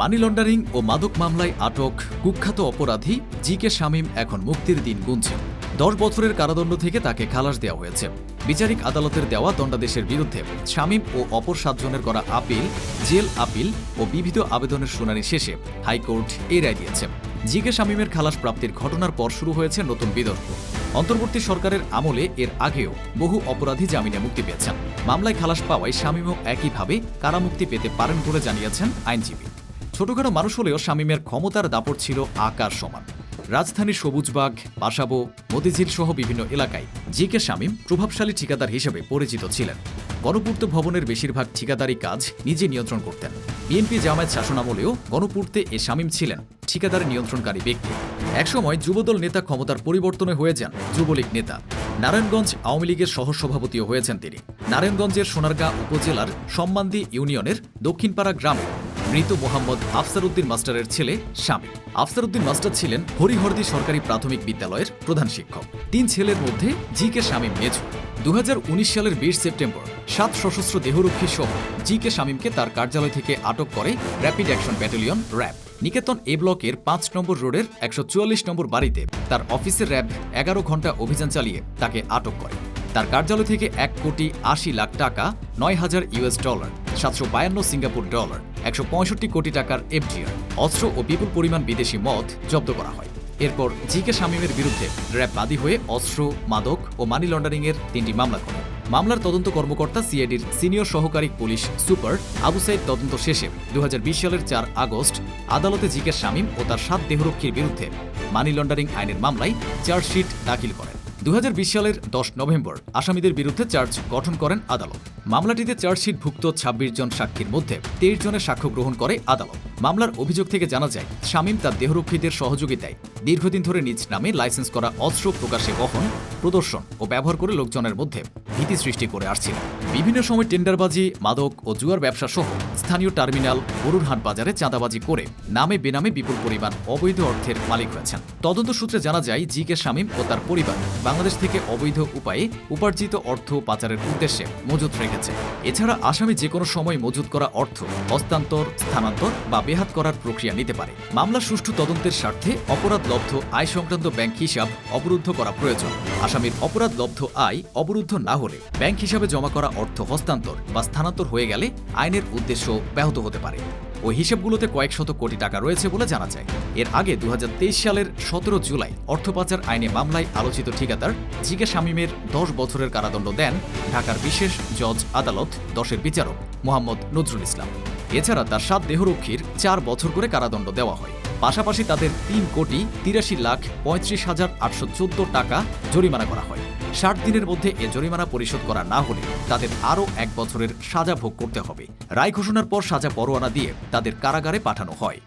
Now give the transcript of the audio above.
Money laundering ও মাদক মামলায় আটক কুখ্যাত অপরাধী জি কে শামীম এখন মুক্তির দিন গুনছেন দশ বছরের কারাদণ্ড থেকে তাকে খালাস দেওয়া হয়েছে। বিচারিক আদালতের দেওয়া দণ্ডাদেশের বিরুদ্ধে শামীম ও অপর সাতজনের করা আপিল, জেল আপিল ও বিবিধ আবেদনের শুনানি শেষে হাইকোর্ট এই রায় দিয়েছে। জি কে শামীমের খালাস প্রাপ্তির ঘটনার পর শুরু হয়েছে নতুন বিতর্ক। অন্তর্বর্তী সরকারের আমলে এর আগেও বহু অপরাধী জামিনে মুক্তি পেয়েছেন। মামলায় খালাস পাওয়ায় শামীমও একইভাবে কারামুক্তি পেতে পারেন বলে জানিয়েছেন আইনজীবী। ছোটখাটো মানুষ হলেও শামীমের ক্ষমতার দাপট ছিল আকার সমান। রাজধানীর সবুজবাগ, পাশাবো, মতিঝিল সহ বিভিন্ন এলাকায় জি কে শামীম প্রভাবশালী ঠিকাদার হিসেবে পরিচিত ছিলেন। গণপূর্ত ভবনের বেশিরভাগ ঠিকাদারি কাজ নিজে নিয়ন্ত্রণ করতেন। বিএনপি জামায়াত শাসনামলেও গণপূর্তে এ শামীম ছিলেন ঠিকাদার নিয়ন্ত্রণকারী ব্যক্তি। একসময় যুবদল নেতা ক্ষমতার পরিবর্তনে হয়ে যান যুবলীগ নেতা। নারায়ণগঞ্জ আওয়ামী লীগের সহসভাপতিও হয়েছেন তিনি। নারায়ণগঞ্জের সোনারগাঁ উপজেলার সম্মান্দি ইউনিয়নের দক্ষিণপাড়া গ্রামে মৃত মোহাম্মদ আফসারউদ্দিন মাস্টারের ছেলে স্বামী আফসারউদ্দিন মাস্টার ছিলেন হরিহরদি সরকারি প্রাথমিক বিদ্যালয়ের প্রধান শিক্ষক। তিন ছেলের মধ্যে জি কে শামীম মেজু। দু সালের বিশ সেপ্টেম্বর, সাত সশস্ত্র দেহরক্ষী সহ জি কে শামীমকে তার কার্যালয় থেকে আটক করে rapid action battalion RAB. Niketan A ব্লকের পাঁচ নম্বর রোডের একশো চুয়াল্লিশ নম্বর বাড়িতে তার অফিসের র্যাব এগারো ঘণ্টা অভিযান চালিয়ে তাকে আটক করে। তার কার্যালয় থেকে এক কোটি আশি লাখ টাকা, নয় হাজার ইউএস ডলার সাতশো বায়ান্ন সিঙ্গাপুর ডলার, একশো পঁয়ষট্টি কোটি টাকার এফডিআর, অস্ত্র ও বিপুল পরিমাণ বিদেশি মদ জব্দ করা হয়। এরপর জি কে শামীমের বিরুদ্ধে র্যাব বাদী হয়ে অস্ত্র, মাদক ও মানি লন্ডারিংয়ের তিনটি মামলা করে। মামলার তদন্ত কর্মকর্তা সিআইডির সিনিয়র সহকারী পুলিশ সুপার আবু সাইদ তদন্ত শেষে দু হাজার বিশ সালের চার আগস্ট আদালতে জি কে শামীম ও তার সাত দেহরক্ষীর বিরুদ্ধে মানি লন্ডারিং আইনের মামলায় চার্জশিট দাখিল করেন। দু হাজার বিশ সালের দশ নভেম্বর আসামিদের বিরুদ্ধে চার্জ গঠন করেন আদালত। মামলাটিতে চার্জশিটভুক্ত ছাব্বিশ জন সাক্ষীর মধ্যে তেইশ জনের সাক্ষ্য গ্রহণ করে আদালত। মামলার অভিযোগ থেকে জানা যায়, শামীম তার দেহরক্ষীদের সহযোগিতায় দীর্ঘদিন ধরে নিজ নামে লাইসেন্স করা অস্ত্র প্রকাশে বহন, প্রদর্শন ও ব্যবহার করে লোকজনের মধ্যে ভীতি সৃষ্টি করে আসছিল। বিভিন্ন সময় টেন্ডারবাজি, মাদক ও জুয়ার ব্যবসা সহ স্থানীয় টার্মিনাল, গরুরহাট বাজারে চাঁদাবাজি করে নামে বেনামে বিপুল পরিমাণ অবৈধ অর্থের মালিক হয়েছেন। তদন্ত সূত্রে জানা যায় জি কে শামীম ও তার পরিবার বাংলাদেশ থেকে অবৈধ উপায়ে উপার্জিত অর্থ পাচারের উদ্দেশ্যে মজুত রেখেছে। এছাড়া আসামি যে কোনো সময় মজুত করা অর্থ হস্তান্তর, স্থানান্তর বা বেহাত করার প্রক্রিয়া নিতে পারে। মামলা সুষ্ঠু তদন্তের স্বার্থে অপরাধ লব্ধ আয় সংক্রান্ত ব্যাংক হিসাব অবরুদ্ধ করা প্রয়োজন। আসামির অপরাধ লব্ধ আয় অবরুদ্ধ না হলে ব্যাংক হিসাবে জমা করা অর্থ হস্তান্তর বা স্থানান্তর হয়ে গেলে আইনের উদ্দেশ্য ব্যাহত হতে পারে। ওই হিসাবগুলোতে কয়েক শত কোটি টাকা রয়েছে বলে জানা যায়। এর আগে দু হাজার তেইশ সালের সতেরো জুলাই অর্থ পাচার আইনে মামলায় আলোচিত ঠিকাদার জিকে শামীমের দশ বছরের কারাদণ্ড দেন ঢাকার বিশেষ জজ আদালত দশের বিচারক মোহাম্মদ নজরুল ইসলাম। এছাড়া তার সাত দেহরক্ষীর চার বছর করে কারাদণ্ড দেওয়া হয়। পাশাপাশি তাদের তিন কোটি তিরাশি লাখ পঁয়ত্রিশ হাজার আটশো টাকা জরিমানা করা হয়। ষাট দিনের মধ্যে এ জরিমানা পরিশোধ করা না হলে তাদের আরও এক বছরের সাজা ভোগ করতে হবে। রায় ঘোষণার পর সাজা পরোয়ানা দিয়ে তাদের কারাগারে পাঠানো হয়।